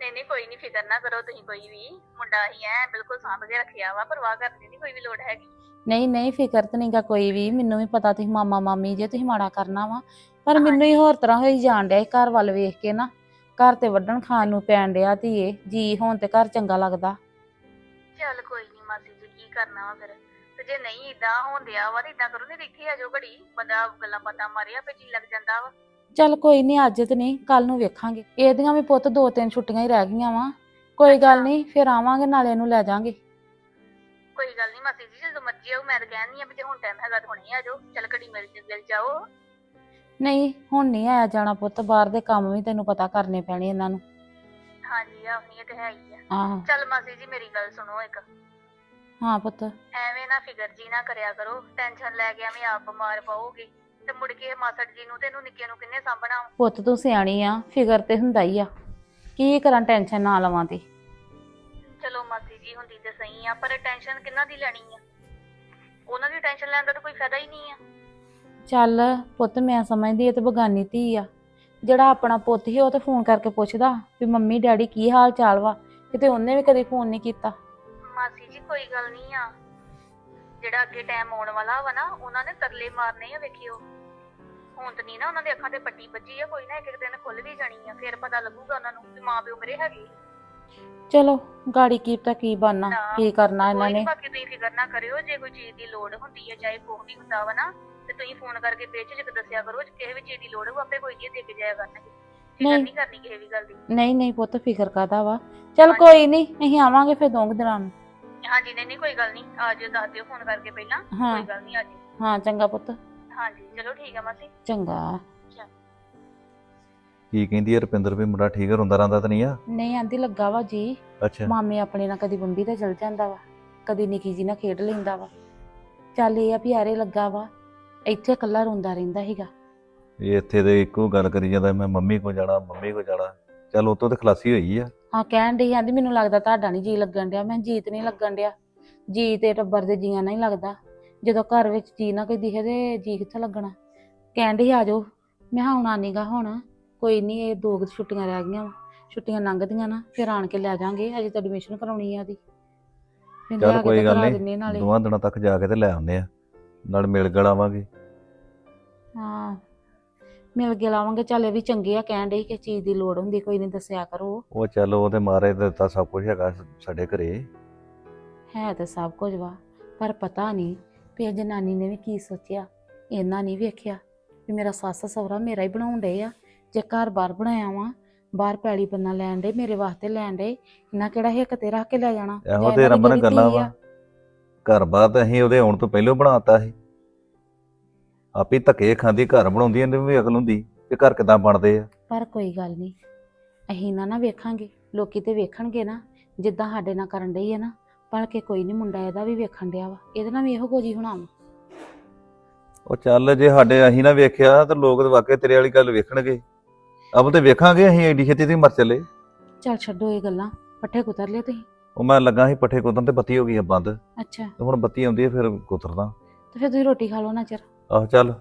ਨਹੀਂ ਨਹੀਂ ਕੋਈ ਨਹੀਂ ਫਿਕਰ ਨਾ ਕਰੋ ਤੁਸੀਂ ਕੋਈ ਵੀ। ਮੁੰਡਾ ਹੀ ਐ ਬਿਲਕੁਲ ਸਾਂਭ ਕੇ ਰੱਖਿਆ ਵਾ ਪਰਵਾਹ ਕਰਨ ਦੀ ਨਹੀਂ ਕੋਈ ਵੀ ਲੋੜ ਹੈਗੀ। ਨਹੀਂ ਨਹੀਂ ਫਿਕਰ ਤੇ ਨਹੀਂਗਾ ਕੋਈ ਵੀ। ਮੈਨੂੰ ਵੀ ਪਤਾ ਤੁਸੀਂ ਮਾਮਾ ਮਾਮੀ ਜੇ ਤੁਸੀਂ ਮਾੜਾ ਕਰਨਾ ਵਾ। ਪਰ ਮੈਨੂੰ ਹੀ ਹੋਰ ਤਰ੍ਹਾਂ ਹੋਈ ਜਾਣ ਡਿਆ ਸੀ ਘਰ ਵੱਲ ਵੇਖ ਕੇ ਨਾ। ਘਰ ਤੇ ਵੱਢਣ ਖਾਣ ਨੂੰ ਪੈਣ ਡਿਆ ਧੀਏ। ਜੀ ਹੋਣ ਤੇ ਘਰ ਚੰਗਾ ਲੱਗਦਾ। ਚੱਲ ਕੋਈ ਨਹੀਂ ਮਾਸੀ ਜੀ ਕੀ ਕਰਨਾ ਵਾ ਫਿਰ? ਤੇ ਜੇ ਨਹੀਂ ਇਦਾਂ ਹੁੰਦਿਆ ਵਾ ਤੇ ਇਦਾਂ ਕਰੋ ਨਹੀਂ ਦੇਖੀ ਆ ਜੋ ਘੜੀ ਬੰਦਾ ਗੱਲਾਂ ਬਾਤਾਂ ਮਾਰਿਆ ਪੇ ਜੀ ਲੱਗ ਜਾਂਦਾ ਵਾ। ਚੱਲ ਕੋਈ ਨਹੀਂ ਅੱਜ ਤੇ ਨਹੀਂ ਕੱਲ ਨੂੰ ਵੇਖਾਂਗੇ। ਇਹਦੀਆਂ ਵੀ ਪੁੱਤ ਦੋ ਤਿੰਨ ਛੁੱਟੀਆਂ ਹੀ ਰਹਿ ਗਈਆਂ ਵਾ। ਕੋਈ ਗੱਲ ਨਹੀਂ ਫਿਰ ਆਵਾਂਗੇ ਨਾਲੇ ਇਹਨੂੰ ਲੈ ਜਾਾਂਗੇ। ਕੋਈ ਗੱਲ ਨਹੀਂ ਮਾਸੀ ਜੀ ਜਦੋਂ ਮਰਜ਼ੀ ਆਓ ਮੈਂ ਤਾਂ ਕਹਿੰਦੀ ਆ ਵੀ ਜੇ ਹੁਣ ਟਾਈਮ ਹੈਗਾ ਤਾਂ ਹੁਣੇ ਆ ਜਾਓ। ਚੱਲ ਘੜੀ ਮਿਲ ਮਿਲ ਜਾਓ। ਨਹੀਂ ਹੁਣ ਨਹੀਂ ਆਇਆ ਜਾਣਾ ਪੁੱਤ ਬਾਹਰ ਦੇ ਕੰਮ ਵੀ ਤੈਨੂੰ ਪਤਾ ਕਰਨੇ ਪੈਣੇ ਇਹਨਾਂ ਨੂੰ। ਹਾਂਜੀ ਆ ਇਹ ਤੇ ਹੈ ਹੀ ਆ। ਆਹੋ। ਚੱਲ ਮਾਸੀ ਜੀ ਮੇਰੀ ਗੱਲ ਸੁਣੋ ਇੱਕ। ਹਾਂ ਪੁੱਤ। ਐਵੇਂ ਨਾ ਫਿਕਰ ਜੀ ਨਾ ਕਰਿਆ ਕਰੋ। ਟੈਨਸ਼ਨ ਲੈ ਕੇ ਐਵੇਂ ਆਪ ਬਿਮਾਰ ਪਾਓਗੇ ਤੇ ਮੁੜ ਕੇ ਮਾਸੜ ਜੀ ਨੂੰ ਤੇ ਇਹਨੂੰ ਨਿੱਕੇ ਨੂੰ ਕਿੰਨੇ ਸਾਂਭਣਾ ਵਾ? ਪੁੱਤ ਤੂੰ ਸਿਆਣੀ ਆ ਫਿਕਰ ਤੇ ਹੁੰਦਾ ਹੀ ਆ। ਕੀ ਕਰਾਂ ਟੈਨਸ਼ਨ ਨਾ ਲਵਾਂ ਤੇ? ਚਲੋ ਮਾਸੀ ਜੀ ਹੁੰਦੀ ਤੇ ਸਹੀ ਆ ਪਰ ਟੈਨਸ਼ਨ ਕਿੰਨਾ ਦੀ ਲੈਣੀ ਆ? ਉਹਨਾਂ ਦੀ ਟੈਨਸ਼ਨ ਲੈਣ ਦਾ ਤਾਂ ਕੋਈ ਫਾਇਦਾ ਹੀ ਨਹੀਂ ਆ। ਚੱਲ ਪੁੱਤ ਮੈਂ ਸਮਝਦੀ ਇਹ ਤੇ ਬਗਾਨੀ ਧੀ ਆ। ਜਿਹੜਾ ਆਪਣਾ ਪੁੱਤ ਸੀ ਉਹ ਤੇ ਫੋਨ ਕਰਕੇ ਪੁੱਛਦਾ ਵੀ ਮੰਮੀ ਡੈਡੀ ਕੀ ਹਾਲ ਚਾਲ ਵਾ? ਕਿਤੇ ਉਹਨੇ ਵੀ ਕਦੇ ਫੋਨ ਨਹੀਂ ਕੀਤਾ? ਮਾਸੀ ਜੀ ਕੋਈ ਗੱਲ ਨਹੀਂ ਆ। ਜਿਹੜਾ ਅੱਗੇ ਟਾਈਮ ਆਉਣ ਵਾਲਾ ਵਾ ਨਾ ਉਹਨਾਂ ਨੇ ਤਰਲੇ ਮਾਰਨੇ ਆ ਵੇਖਿਓ। ਹੁਣ ਤਾਂ ਨਹੀਂ ਨਾ ਉਹਨਾਂ ਦੇ ਅੱਖਾਂ ਤੇ ਪੱਟੀ ਵੱਜੀ ਆ ਕੋਈ ਨਾ ਇੱਕ ਇੱਕ ਦਿਨ ਖੁੱਲ ਵੀ ਜਾਣੀ ਆ ਫਿਰ ਪਤਾ ਲੱਗੂਗਾ ਉਹਨਾਂ ਨੂੰ ਮਾਂ ਪਿਓ ਮੇਰੇ ਹੈਗੇ ਚਲੋ ਗਾੜੀ ਕੀਪਤਾ ਕੀ ਬਣਨਾ ਨਾ, ਕੀ ਕਰਨਾ ਇਹਨਾਂ ਕੋਈ ਨੀ, ਨੇ। ਬਾਕੀ ਤੁਸੀਂ ਫਿਕਰ ਨਾ ਕਰਿਓ ਜੇ ਕੋਈ ਚੀਜ਼ ਦੀ ਲੋੜ ਹੁੰਦੀ ਹੈ ਚਾਹੇ ਕੋਈ ਵੀ ਹੁੰਦਾ ਵਾ ਨਾ ਤੇ ਤੁਸੀਂ ਫੋਨ ਕਰਕੇ ਬੇਝਿਜਕ ਦੱਸਿਆ ਕਰੋ ਜੇ ਕਿਸੇ ਵੀ ਚੀਜ਼ ਦੀ ਲੋੜ ਹੋ ਆਪੇ ਕੋਈ ਨਹੀਂ ਦੇ ਕੇ ਜਾਇਆ ਕਰਨਗੇ। ਫਿਕਰ ਨਹੀਂ। ਨਹੀਂ ਕਰਨੀ ਕਿਸੇ ਵੀ ਗੱਲ ਦੀ। ਨਹੀਂ ਨਹੀਂ ਪੁੱਤ ਫਿਕਰ ਕਾਦਾ ਵਾ? ਚੱਲ ਕੋਈ ਨਹੀਂ ਅਸੀਂ ਆਵਾਂਗੇ ਫਿਰ ਦੋ ਕੁ ਦਿਨਾਂ ਨੂੰ। ਹਾਂਜੀ ਨਹੀਂ ਨਹੀਂ ਕੋਈ ਗੱਲ ਨਹੀਂ ਆ ਜਿਓ ਦੱਸ ਦਿਓ ਫੋਨ ਕਰਕੇ ਪਹਿਲਾਂ। ਹਾਂ। ਕੋਈ ਗੱਲ ਨਹੀਂ ਆ ਜਿਓ। ਹਾਂ ਚੰਗਾ ਪੁੱਤ। ਹਾਂਜੀ ਚਲੋ ਠੀਕ ਆ ਮਾਸੀ। ਚੰਗਾ। ਕੀ ਕਹਿੰਦੀ ਆ ਰੁਪਿੰਦਰ ਵੀ ਮੁੰਡਾ ਠੀਕ ਰੋਂਦਾ ਰਹਿੰਦਾ ਤਾਂ ਨਹੀਂ ਆ? ਨਹੀਂ ਆਂਦੀ ਲੱਗਾ ਵਾ ਜੀ। ਅੱਛਾ। ਮਾਮੇ ਆਪਣੇ ਨਾਲ ਕਦੀ ਬੰਬੀ ਤੇ ਚਲ ਜਾਂਦਾ ਵਾ ਕਦੀ ਨਿੱਕੀ ਜੀ ਨਾਲ ਖੇਡ ਲੈਂਦਾ ਵਾ। ਚੱਲ ਇਹ ਆ ਵੀ ਆਰੇ ਲੱਗਾ ਵਾ ਇੱਥੇ ਇਕੱਲਾ ਰੋਂਦਾ ਰਹਿੰਦਾ ਸੀਗਾ। ਇਹ ਇੱਥੇ ਦੇ ਇੱਕੋ ਗੱਲ ਕਰੀ ਜਾਂਦਾ ਮੈਂ ਮੰਮੀ ਕੋ ਜਾਣਾ ਮੰਮੀ ਕੋ ਜਾਣਾ। ਚੱਲ ਉਤੋਂ ਤੇ ਖਲਾਸੀ ਹੋਈ ਆ। ਹਾਂ ਕਹਿਣ ਡਈ ਆਂਦੀ ਮੈਨੂੰ ਲੱਗਦਾ ਤੁਹਾਡਾ ਨਹੀਂ ਜੀ ਲੱਗਣ ਡਿਆ। ਮੈਂ ਜੀਤ ਨਹੀਂ ਲੱਗਣ ਡਿਆ। ਜੀ ਤੇ ਟੱਬਰ ਦੇ ਜੀਆਂ ਨਾਲ ਹੀ ਲੱਗਦਾ। ਜਦੋਂ ਘਰ ਵਿੱਚ ਜੀ ਨਾ ਕੋਈ ਦਿਖੇ ਤੇ ਜੀ ਕਿੱਥੇ ਲੱਗਣਾ? ਕਹਿਣ ਡਈ ਆ ਜਾਓ ਮੈਂ ਕਿਹਾ ਹੁਣ ਆਨੀਗਾ ਹੁਣ। ਕੋਈ ਨਹੀਂ ਇਹ ਦੋ ਕੁ ਛੁੱਟੀਆਂ ਰਹਿ ਗਈਆਂ ਵਾ। ਛੁੱਟੀਆਂ ਲੰਘਦੀਆਂ ਨਾ ਫਿਰ ਆਣ ਕੇ ਲੈ ਜਾਾਂਗੇ। ਅਜੇ ਤਾਂ ਐਡਮਿਸ਼ਨ ਕਰਾਉਣੀ ਆ ਉਹਦੀ ਫਿਰ ਲਿਆ ਚੱਲ ਕੇ ਕੋਈ ਤੇ ਗੱਲ ਕਰਾ ਨਹੀਂ ਦੋਵਾਂ ਦਿਨਾਂ ਤੱਕ ਜਾ ਕੇ ਤੇ ਲੈ ਆਉਂਦੇ ਆ। ਨਾਲ ਮਿਲ ਗਲ ਆਵਾਂਗੇ। ਹਾਂ। ਮਿਲ ਕੇ ਲਾਵਾਂਗੇ। ਚੱਲ ਇਹ ਵੀ ਚੰਗੇ ਆ ਕਹਿਣ ਡਈ ਕਿ ਚੀਜ਼ ਦੀ ਲੋੜ ਹੁੰਦੀ ਕੋਈ ਨਹੀਂ ਦੱਸਿਆ ਕਰੋ। ਉਹ ਚੱਲ ਉਹਦੇ ਮਾਰੇ ਤੇ ਤਾਂ ਸਭ ਕੁਝ ਹੈਗਾ ਸਾਡੇ ਘਰੇ। ਹੈ ਤਾਂ ਸਭ ਕੁਝ ਵਾ ਪਰ ਪਤਾ ਨਹੀਂ ਵੀ ਇਹ ਜਨਾਨੀ ਨੇ ਵੀ ਕੀ ਸੋਚਿਆ ਇਹਨਾਂ ਨਹੀਂ ਵੇਖਿਆ ਵੀ ਮੇਰਾ ਸੱਸ ਸਹੁਰਾ ਮੇਰਾ ਹੀ ਬਣਾਉਣ ਡਏ ਆ। ਜੇ ਘਰ ਬਾਰ ਬਣਾਇਆ ਵਾ ਬਾਹਰ ਪੈਲੀ ਬੰਨਾ ਲੈਣ ਡੇ ਮੇਰੇ ਵਾਸਤੇ ਲੈਣ ਡੇ ਇਹਨਾਂ ਕਿਹੜਾ ਹਿੱਕ ਤੇ ਰੱਖ ਕੇ ਲੈ ਜਾਣਾ? ਇਹੋ ਤੇ ਦੀ ਰੰਬਨ ਜਿਹੜੀ ਗੱਲਾਂ ਵਾ। ਘਰ ਬਾਰ ਤਾਂ ਅਸੀਂ ਉਹਦੇ ਆਉਣ ਤੋਂ ਪਹਿਲਾਂ ਬਣਾਤਾ ਸੀ। ਆਪੇ ਧੱਕੇ ਖਾਂਦੀ ਘਰ ਬਣਾਉਂਦੀ ਇਹਨੂੰ ਵੀ ਅਕਲ ਹੁੰਦੀ ਕਿ ਘਰ ਕਿਦਾਂ ਬਣਦੇ ਆ। ਪਰ ਕੋਈ ਗੱਲ ਨਹੀਂ ਅਸੀਂ ਨਾ ਨਾ ਵੇਖਾਂਗੇ ਲੋਕੀ ਤੇ ਵੇਖਣਗੇ ਨਾ ਜਿੱਦਾਂ ਸਾਡੇ ਨਾਲ ਕਰਨ ਡਈ ਹੈ ਨਾ ਭਲਕੇ ਕੋਈ ਨਹੀਂ ਮੁੰਡਾ ਇਹਦਾ ਵੀ ਵੇਖਣ ਡਿਆ ਵਾ ਇਹਦੇ ਨਾਲ ਵੀ ਇਹੋ ਕੁਝ ਹੀ ਹੋਣਾ ਵਾ। ਉਹ ਚੱਲ ਜੇ ਸਾਡੇ ਅਸੀਂ ਨਾ ਵੇਖਿਆ ਤਾਂ ਲੋਕ ਤਾਂ ਵਾਕਿਆ ਤੇਰੇ ਵਾਲੀ ਗੱਲ ਵੇਖਣਗੇ। ਅਬ ਤੇ ਵੇਖਾਂਗੇ ਅਸੀਂ ਐਡੀ ਛੇਤੀ ਤੇ ਮਰ ਚੱਲੇ। ਚੱਲ ਛੱਡੋ ਇਹ ਗੱਲਾਂ ਪੱਠੇ ਕੁਤਰ ਲਿਆ ਤੁਸੀਂ। ਉਹ ਮੈਂ ਲੱਗਾ ਸੀ ਪੱਠੇ ਕੁੱਤਨ ਤੇ ਬੱਤੀ ਹੋ ਗਈ ਆ ਬੰਦ। ਅੱਛਾ। ਤੇ ਹੁਣ ਬੱਤੀ ਆਉਂਦੀ ਹੈ ਫਿਰ ਕੁਤਰਦਾ। ਤੇ ਫਿਰ ਤੁਸੀਂ ਰੋਟੀ ਖਾ ਲਓ ਨਾ ਚਿਰ। ਆਹ ਚੱਲ